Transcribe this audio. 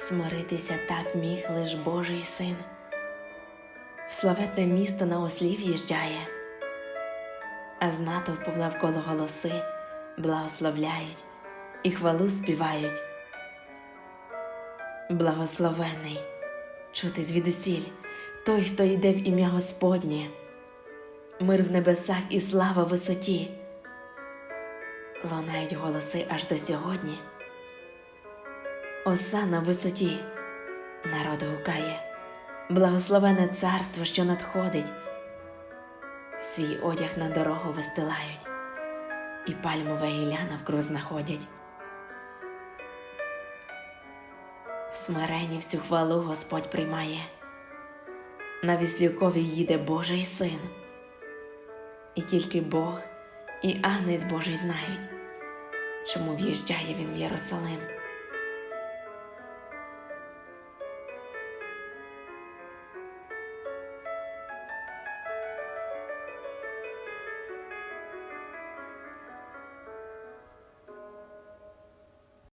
Смиритися так міг лиш Божий син. В славетне місто на ослі в'їжджає, а з натовпу навколо голоси благословляють і хвалу співають. Благословений, чути звідусіль той, хто йде в ім'я Господнє, мир в небесах і слава висоті. Лунають голоси аж до сьогодні. Оса на висоті, народ гукає, благословене царство, що надходить, свій одяг на дорогу вистилають, і пальмове гілля навкруг знаходять. В смиренні всю хвалу Господь приймає, на віслюкові їде Божий син, і тільки Бог і Агнець Божий знають, чому в'їжджає він в Єрусалим.